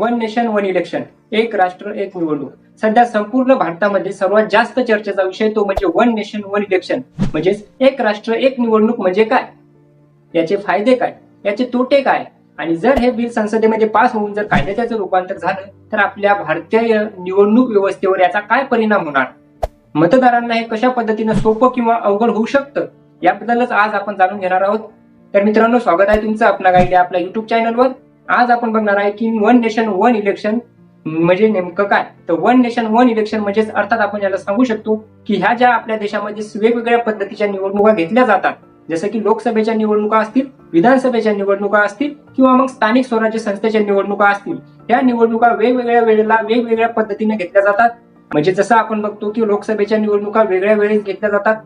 One nation one election एक राष्ट्र एक निवडणूक. सध्या संपूर्ण भारतामध्ये सर्वात जास्त चर्चेचा विषय तो म्हणजे वन नेशन वन इलेक्शन. म्हणजेच एक राष्ट्र एक निवडणूक म्हणजे काय? याचे फायदे काय? याचे तोटे काय? आणि जर हे बिल संसदेमध्ये पास होऊन जर कायद्याचं रूपांतर झालं तर आपल्या भारतीय निवडणूक व्यवस्थेवर याचा काय परिणाम होणार? मतदारांना हे कशा पद्धतीनं सोपं किंवा अवघड होऊ शकतं? याबद्दलच आज आपण जाणून घेणार आहोत. तर मित्रांनो स्वागत आहे तुमचं आपला गाईड आपल्या युट्यूब चॅनलवर आज आपण बघणार आहे की वन नेशन वन इलेक्शन म्हणजे नेमकं काय? तर वन नेशन वन इलेक्शन म्हणजेच अर्थात आपण याला सांगू शकतो की ह्या ज्या आपल्या देशामध्ये वेगवेगळ्या पद्धतीच्या निवडणुका घेतल्या जातात जसं की लोकसभेच्या निवडणुका असतील विधानसभेच्या निवडणुका असतील किंवा मग स्थानिक स्वराज्य संस्थेच्या निवडणुका असतील या निवडणुका वेगवेगळ्या वेळेला वेगवेगळ्या पद्धतीने घेतल्या जातात. म्हणजे जसं आपण बघतो की लोकसभेच्या निवडणुका वेगळ्या वेळेस घेतल्या जातात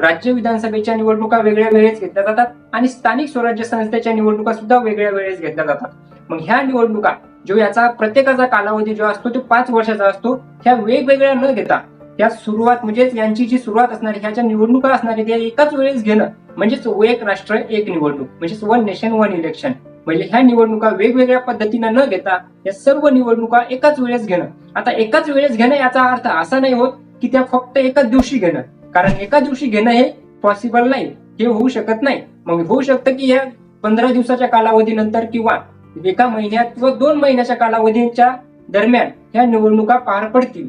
राज्य विधानसभेच्या निवडणुका वेगळ्या वेळेस घेतल्या जातात आणि स्थानिक स्वराज्य संस्थेच्या निवडणुका सुद्धा वेगळ्या वेळेस घेतल्या जातात. मग ह्या निवडणुका जो याचा प्रत्येकाचा कालावधी जो असतो तो पाच वर्षाचा असतो ह्या वेगवेगळ्या न घेता त्या सुरुवात म्हणजेच यांची जी सुरुवात असणारी ह्याच्या निवडणुका असणारी त्या एकाच वेळेस घेणं म्हणजेच एक राष्ट्र एक निवडणूक म्हणजेच वन नेशन वन इलेक्शन. म्हणजे ह्या निवडणुका वेगवेगळ्या पद्धतीनं न घेता या सर्व निवडणुका एकाच वेळेस घेणं. आता एकाच वेळेस घेणं याचा अर्थ असा नाही होत की त्या फक्त एकाच दिवशी घेणं. कारण एका दिवशी घेणं हे पॉसिबल नाही हे होऊ शकत नाही. मग होऊ शकतं की या पंधरा दिवसाच्या कालावधीनंतर किंवा एका महिन्यात किंवा दोन महिन्याच्या कालावधीच्या दरम्यान ह्या निवडणुका पार पडतील.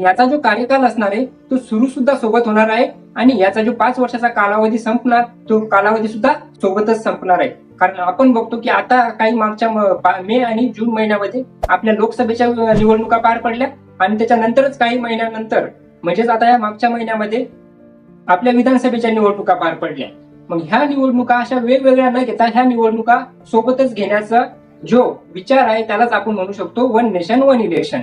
याचा जो कार्यकाल असणार आहे तो सुरू सुद्धा सोबत होणार आहे आणि याचा जो पाच वर्षाचा कालावधी संपणार तो कालावधी सुद्धा सोबतच संपणार आहे. कारण आपण बघतो की आता काही मागच्या मे आणि जून महिन्यामध्ये आपल्या लोकसभेच्या निवडणुका पार पडल्या आणि त्याच्यानंतरच काही महिन्यानंतर म्हणजेच आता या मागच्या महिन्यामध्ये आपल्या विधानसभेच्या निवडणुका पार पडल्या. मग ह्या निवडणुका अशा वेगवेगळ्या न घेता ह्या निवडणुका सोबतच घेण्याचा जो विचार आहे त्यालाच आपण म्हणू शकतो वन नेशन वन इलेक्शन.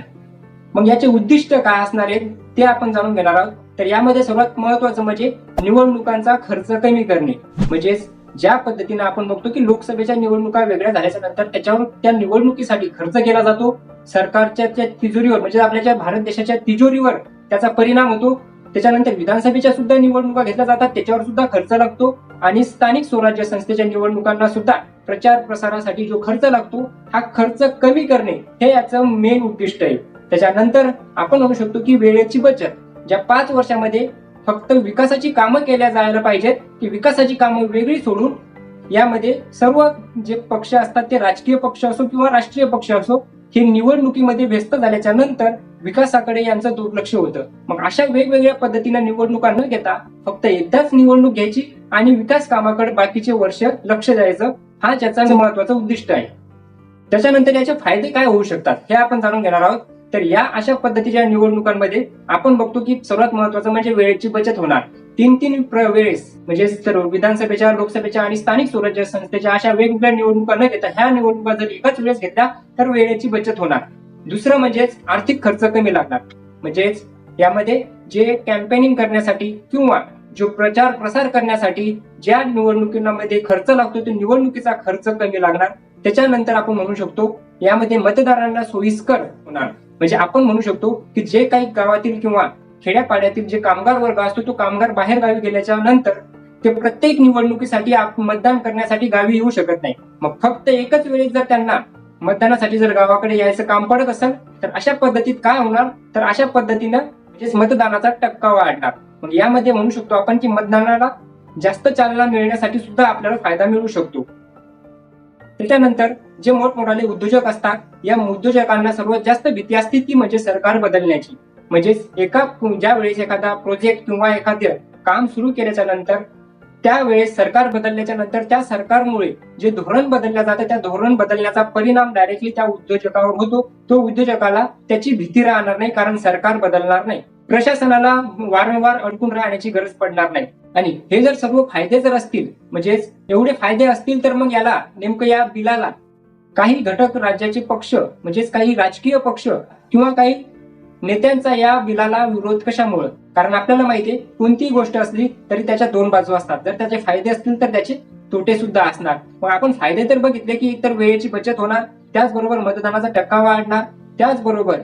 मग याचे उद्दिष्ट काय असणार आहे ते आपण जाणून घेणार आहोत. तर यामध्ये सर्वात महत्वाचं म्हणजे निवडणुकांचा खर्च कमी करणे. म्हणजेच ज्या पद्धतीने आपण बघतो की लोकसभेच्या निवडणुका वेगळ्या झाल्याच्यानंतर त्याच्यावर त्या निवडणुकीसाठी खर्च केला जातो. सरकारच्या त्या तिजोरीवर म्हणजे आपल्या ज्या भारत देशाच्या तिजोरीवर त्याचा परिणाम होतो. त्याच्यानंतर विधानसभेच्या सुद्धा निवडणुका घेतल्या जातात. त्याच्यावर सुद्धा खर्च लागतो. आणि स्थानिक स्वराज्य संस्थेच्या निवडणुकांना सुद्धा प्रचार प्रसारासाठी जो खर्च लागतो हा खर्च कमी करणे हे याचं मेन उद्दिष्ट आहे. त्याच्यानंतर आपण म्हणू शकतो की वेळेची बचत ज्या पाच वर्षामध्ये फक्त विकासाची कामं केल्या जायला पाहिजेत की विकासाची कामं वेगळी सोडून यामध्ये सर्व जे पक्ष असतात ते राजकीय पक्ष असो किंवा राष्ट्रीय पक्ष असो हे निवडणुकीमध्ये व्यस्त झाल्याच्यानंतर विकासाकडे यांचं दुर्लक्ष होतं. मग अशा वेगवेगळ्या पद्धतीने निवडणुका न घेता फक्त एकदाच निवडणूक घ्यायची आणि विकास कामाकडे बाकीचे वर्ष लक्ष द्यायचं हा त्याचा महत्त्वाचा उद्दिष्ट आहे. त्याच्यानंतर याचे फायदे काय होऊ शकतात हे आपण जाणून घेणार आहोत. तर या अशा पद्धतीच्या निवडणुकांमध्ये आपण बघतो की सर्वात महत्वाचं म्हणजे वेळेची बचत होणार. तीन तीन वेळेस म्हणजे विधानसभेच्या लोकसभेच्या आणि स्थानिक स्वराज्य संस्थेच्या अशा वेगवेगळ्या निवडणुका न घेता ह्या निवडणुका जर एकाच वेळेस घेतल्या तर वेळेची बचत होणार. दुसरं म्हणजेच आर्थिक खर्च कमी लागणार. म्हणजेच यामध्ये जे कॅम्पेनिंग करण्यासाठी किंवा जो प्रचार प्रसार करण्यासाठी ज्या निवडणुकीमध्ये खर्च लागतो तो निवडणुकीचा खर्च कमी लागणार. त्याच्यानंतर आपण म्हणू शकतो यामध्ये मतदारांना सोयीस्कर होणार. म्हणजे आपण म्हणू शकतो की जे काही गावातील किंवा खेड्यापाड्यातील जे कामगार वर्ग असतो तो कामगार बाहेर गावी गेल्याच्यानंतर ते प्रत्येक निवडणुकीसाठी मतदान करण्यासाठी गावी येऊ शकत नाही. मग फक्त एकच वेळेस जर त्यांना मतदानासाठी जर गावाकडे यायचं काम पडत असेल तर अशा पद्धतीत काय होणार? तर अशा पद्धतीनं म्हणजेच मतदानाचा टक्का वाढणार. मग यामध्ये म्हणू शकतो आपण की मतदानाला जास्त चालना मिळण्यासाठी सुद्धा आपल्याला फायदा मिळू शकतो. त्याच्यानंतर जे मोठमोठाले उद्योजक असतात या उद्योजकांना सर्वात जास्त भीती असते ती म्हणजे सरकार बदलण्याची. म्हणजेच एका ज्या वेळेस एखादा प्रोजेक्ट किंवा एखादं काम सुरू केल्याच्यानंतर त्यावेळेस सरकार बदलल्याच्या नंतर त्या सरकारमुळे जे धोरण बदललं जातं त्या धोरण बदलण्याचा परिणाम डायरेक्टली त्या उद्योजकावर होतो. तो उद्योजकाला त्याची भीती राहणार नाही कारण सरकार बदलणार नाही. प्रशासनाला वारंवार अडकून राहण्याची गरज पडणार नाही. आणि हे जर सर्व फायदे जर असतील म्हणजेच एवढे फायदे असतील तर मग याला नेमकं या बिलाला काही घटक राज्याचे पक्ष म्हणजेच काही राजकीय पक्ष किंवा काही नेत्यांचा या बिलाला विरोध कशामुळे? कारण आपल्याला माहितीये कोणतीही गोष्ट असली तरी त्याच्या दोन बाजू असतात. जर त्याचे फायदे असतील तर त्याचे तोटे सुद्धा असणार. मग आपण फायदे तर बघितले की एकतर वेळेची बचत होणार त्याचबरोबर मतदानाचा टक्का वाढणार त्याचबरोबर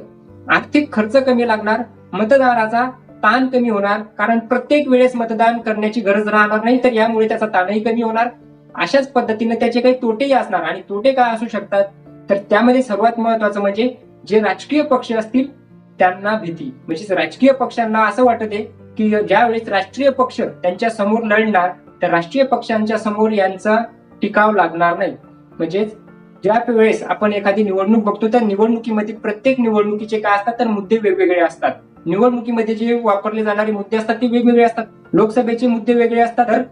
आर्थिक खर्च कमी लागणार मतदाराचा ताण कमी होणार कारण प्रत्येक वेळेस मतदान करण्याची गरज राहणार नाही तर यामुळे त्याचा ताणही कमी होणार. अशाच पद्धतीने त्याचे काही तोटेही असणार. आणि तोटे काय असू शकतात? तर त्यामध्ये सर्वात महत्वाचं म्हणजे जे राजकीय पक्ष असतील त्यांना भीती. म्हणजे राजकीय पक्षांना असं वाटत आहे की ज्या वेळेस राष्ट्रीय पक्ष त्यांच्यासमोर लढणार तर राष्ट्रीय पक्षांच्या समोर यांचा टिकाव लागणार नाही. म्हणजेच ज्या वेळेस आपण एखादी निवडणूक बघतो त्या निवडणुकीमध्ये प्रत्येक निवडणुकीचे काय असतात तर मुद्दे वेगवेगळे असतात. निवडणुकीमध्ये जे वापरले जाणारे मुद्दे असतात ते वेगवेगळे असतात. लोकसभेचे मुद्दे वेगळे असतात तर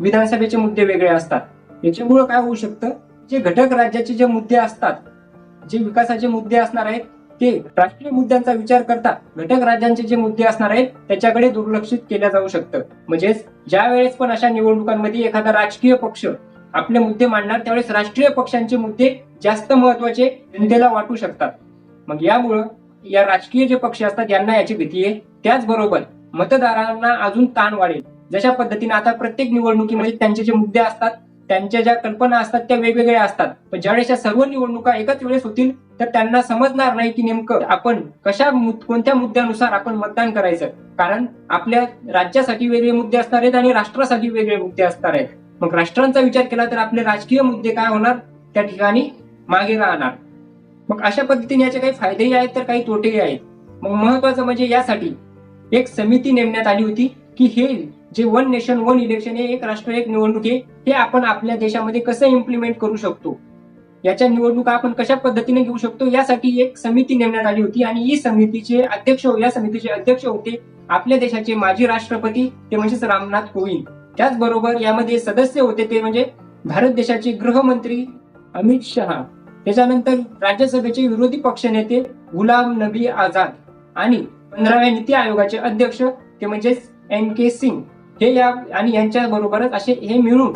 विधानसभेचे मुद्दे वेगळे असतात. याच्यामुळं काय होऊ शकतं? जे घटक राज्याचे जे मुद्दे असतात जे विकासाचे मुद्दे असणार आहेत ते राष्ट्रीय मुद्द्यांचा विचार करता घटक राज्यांचे जे मुद्दे असणार आहेत त्याच्याकडे दुर्लक्षित केल्या जाऊ शकतं. म्हणजेच ज्या वेळेस पण अशा निवडणुकांमध्ये एखादा राजकीय पक्ष आपले मुद्दे मांडणार त्यावेळेस राष्ट्रीय पक्षांचे मुद्दे जास्त महत्त्वाचे जनतेला वाटू शकतात. मग यामुळं या राजकीय जे पक्ष असतात यांना याची भीती आहे. त्याचबरोबर मतदारांना अजून ताण वाढेल. जशा पद्धतीने आता प्रत्येक निवडणुकीमध्ये त्यांचे जे मुद्दे असतात त्यांच्या ज्या कल्पना असतात त्या वेगवेगळ्या असतात. पण ज्यावेळेस या सर्व निवडणुका एकाच वेळेस होतील तर त्यांना समजणार नाही की नेमकं आपण कशा कोणत्या मुद्द्यानुसार आपण मतदान करायचं. कारण आपल्या राज्यासाठी वेगळे मुद्दे असणार आहेत आणि राष्ट्रासाठी वेगळे मुद्दे असणार आहेत. मग राष्ट्रांचा विचार केला तर आपले राजकीय मुद्दे काय होणार? त्या ठिकाणी मागे राहणार. मग अशा पद्धतीने याचे काही फायदेही आहेत तर काही तोटेही आहेत. मग महत्वाचं म्हणजे यासाठी एक समिती नेमण्यात आली होती की हे जे वन नेशन वन इलेक्शन हे एक राष्ट्र एक निवडणूक आहे हे आपण आपल्या देशामध्ये कसं इम्प्लिमेंट करू शकतो? याच्या निवडणुका आपण कशा पद्धतीने घेऊ शकतो? यासाठी एक समिती नेमण्यात आली होती आणि ही समितीचे अध्यक्ष या समितीचे अध्यक्ष होते आपल्या देशाचे माजी राष्ट्रपती ते म्हणजेच रामनाथ कोविंद. त्याचबरोबर यामध्ये सदस्य होते ते म्हणजे भारत देशाचे गृहमंत्री अमित शहा. त्याच्यानंतर राज्यसभेचे विरोधी पक्षनेते गुलाम नबी आझाद आणि पंधराव्या नीती आयोगाचे अध्यक्ष ते म्हणजेच एन के सिंग. हे या आणि यांच्या बरोबरच असे हे मिळून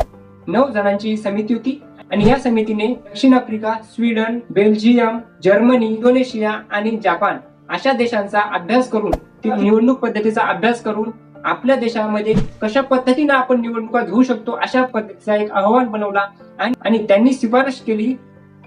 नऊ जणांची समिती होती. आणि या समितीने दक्षिण Africa Sweden Belgium Germany Indonesia आणि जपान अशा देशांचा अभ्यास करून ती निवडणूक पद्धतीचा अभ्यास करून आपल्या देशामध्ये कशा पद्धतीने आपण निवडणुका घेऊ शकतो अशा पद्धतीचा एक अहवाल बनवला. आणि आणि त्यांनी शिफारस केली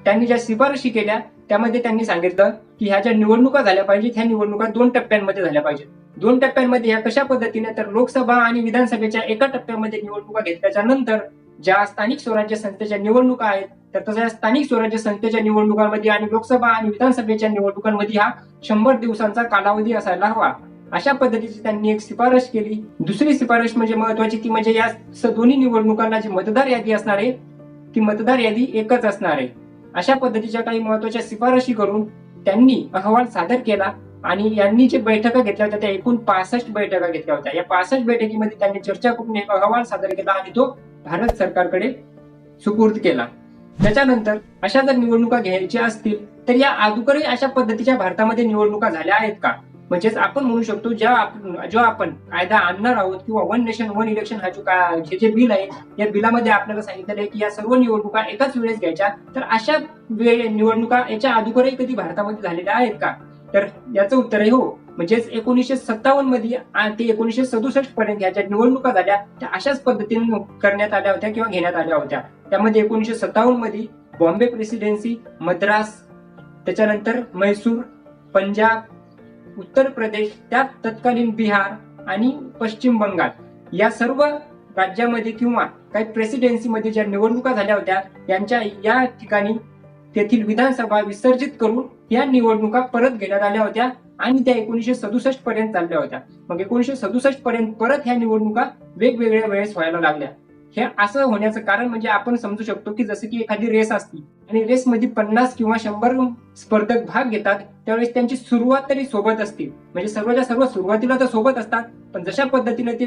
त्यांनी ज्या शिफारशी केल्या त्यामध्ये त्यांनी सांगितलं की ह्या ज्या निवडणुका झाल्या पाहिजेत ह्या निवडणुका दोन टप्प्यांमध्ये झाल्या पाहिजेत. दोन टप्प्यांमध्ये ह्या कशा पद्धतीने तर लोकसभा आणि विधानसभेच्या एका टप्प्यामध्ये निवडणुका घेतल्याच्या नंतर ज्या स्थानिक स्वराज्य संस्थेच्या निवडणुका आहेत तर तसं स्थानिक स्वराज्य संस्थेच्या निवडणुकांमध्ये आणि लोकसभा आणि विधानसभेच्या निवडणुकांमध्ये हा शंभर दिवसांचा कालावधी असायला हवा. अशा पद्धतीची त्यांनी एक शिफारस केली. दुसरी शिफारस म्हणजे महत्वाची ती म्हणजे या दोन्ही निवडणुकांना जी मतदार यादी असणार आहे ती मतदार यादी एकच असणार आहे. अशा पद्धतीच्या काही महत्त्वाच्या शिफारशी करून त्यांनी अहवाल सादर केला आणि यांनी जे बैठका घेतल्या होत्या त्या एकूण पासष्ट बैठका घेतल्या होत्या. या पासष्ट बैठकीमध्ये त्यांनी चर्चा करून एक अहवाल सादर केला आणि तो भारत सरकारकडे सुपूर्द केला. त्याच्यानंतर अशा जर निवडणुका घ्यायच्या असतील तर या अगोदरही अशा पद्धतीच्या भारतामध्ये निवडणुका झाल्या आहेत का? म्हणजेच आपण म्हणू शकतो ज्या जो आपण कायदा आणणार आहोत किंवा वन नेशन वन इलेक्शन हा जो हे जे बिल आहे या बिलामध्ये आपल्याला सांगितलेलं आहे की या सर्व निवडणुका एकाच वेळेस घ्यायच्या. तर अशा वेळ निवडणुका याच्या अगोदरही कधी भारतामध्ये झालेल्या आहेत का? तर याचं उत्तर आहे हो. म्हणजेच एकोणीसशे सत्तावन्नमध्ये ते एकोणीसशे सदुसष्ट पर्यंत या ज्या निवडणुका झाल्या त्या अशाच पद्धतीने करण्यात आल्या होत्या किंवा घेण्यात आल्या होत्या. त्यामध्ये एकोणीसशे सत्तावन्नमध्ये बॉम्बे प्रेसिडेन्सी मद्रास त्याच्यानंतर म्हैसूर पंजाब उत्तर प्रदेश त्यात तत्कालीन बिहार आणि पश्चिम बंगाल या सर्व राज्यामध्ये किंवा काही प्रेसिडेन्सीमध्ये ज्या निवडणुका झाल्या होत्या यांच्या या ठिकाणी तेथील विधानसभा विसर्जित करून या निवडणुका परत घेण्यात आल्या होत्या आणि त्या एकोणीसशे सदुसष्ट पर्यंत चालल्या होत्या. मग एकोणीसशे सदुसष्ट पर्यंत परत ह्या निवडणुका वेगवेगळ्या वेळेस व्हायला लागल्या. हे असं होण्याचं कारण म्हणजे आपण समजू शकतो की जसं की एखादी रेस असती आणि रेसमध्ये पन्नास किंवा शंभर स्पर्धक भाग घेतात त्यावेळेस त्यांची सुरुवात तरी सोबत असते. म्हणजे सर्वच्या सर्व सुरुवातीला तर सोबत असतात पण जशा पद्धतीने ते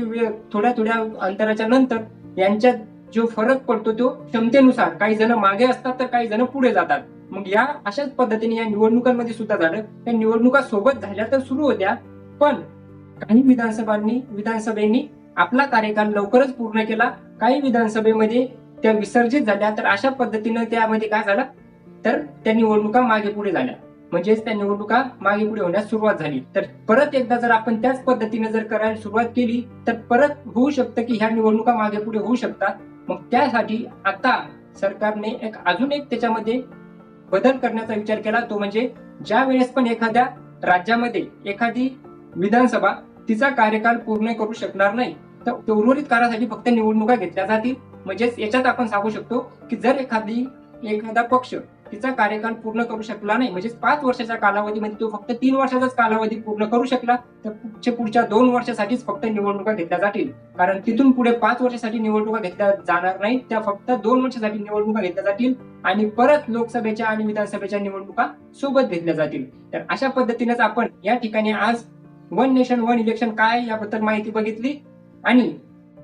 थोड्या थोड्या अंतराच्या नंतर यांच्यात जो फरक पडतो तो क्षमतेनुसार काही जण मागे असतात तर काही जण पुढे जातात. मग या अशाच पद्धतीने या निवडणुकांमध्ये सुद्धा झालं. या निवडणुका सोबत झाल्या तर सुरू होत्या पण काही विधानसभांनी विधानसभेनी आपला कार्यकाल लवकरच पूर्ण केला. काही विधानसभेमध्ये त्या विसर्जित झाल्या. तर अशा पद्धतीनं त्यामध्ये काय झालं? तर त्या निवडणुका मागे पुढे झाल्या. म्हणजेच त्या निवडणुका मागे पुढे होण्यास सुरुवात झाली. तर परत एकदा जर आपण त्याच पद्धतीने जर करायला सुरुवात केली तर परत होऊ शकतं की ह्या निवडणुका मागे पुढे होऊ शकतात. मग त्यासाठी आता सरकारने एक अजून एक त्याच्यामध्ये बदल करण्याचा विचार केला. तो म्हणजे ज्या वेळेस पण एखाद्या राज्यामध्ये एखादी विधानसभा तिचा कार्यकाल पूर्ण करू शकणार नाही तर उर्वरित काळासाठी फक्त निवडणुका घेतल्या जातील म्हणजेच याच्यात आपण सांगू शकतो की जर एखादी एखादा पक्ष तिचा कार्यकाल पूर्ण करू शकला नाही म्हणजे पाच वर्षाच्या कालावधीमध्ये तो फक्त तीन वर्षाचाच कालावधी पूर्ण करू शकला तर पुढच्या पुढच्या दोन वर्षासाठीच फक्त निवडणुका घेतल्या जातील. कारण तिथून पुढे पाच वर्षासाठी निवडणुका घेतल्या जाणार नाही त्या फक्त दोन वर्षासाठी निवडणुका घेतल्या जातील आणि परत लोकसभेच्या आणि विधानसभेच्या निवडणुका सोबत घेतल्या जातील. तर अशा पद्धतीनेच आपण या ठिकाणी आज वन नेशन वन इलेक्शन काय याबद्दल माहिती बघितली. आणि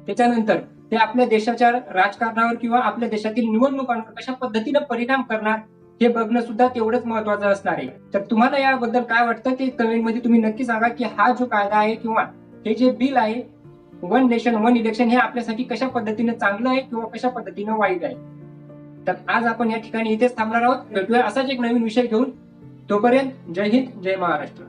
त्याच्यानंतर ते आपल्या देशाच्या राजकारणावर किंवा आपल्या देशातील निवडणुकांवर कशा पद्धतीने परिणाम करणार हे बघणं सुद्धा तेवढंच महत्वाचं असणार आहे. तर तुम्हाला याबद्दल काय वाटतं ते कमेंटमध्ये तुम्ही नक्की सांगा की हा जो कायदा आहे किंवा हे जे बिल आहे वन नेशन वन इलेक्शन हे आपल्यासाठी कशा पद्धतीने चांगलं आहे किंवा कशा पद्धतीने वाईट आहे? तर आज आपण या ठिकाणी इथेच थांबणार आहोत. भेटूया असाच एक नवीन विषय घेऊन. तोपर्यंत जय हिंद जय महाराष्ट्र.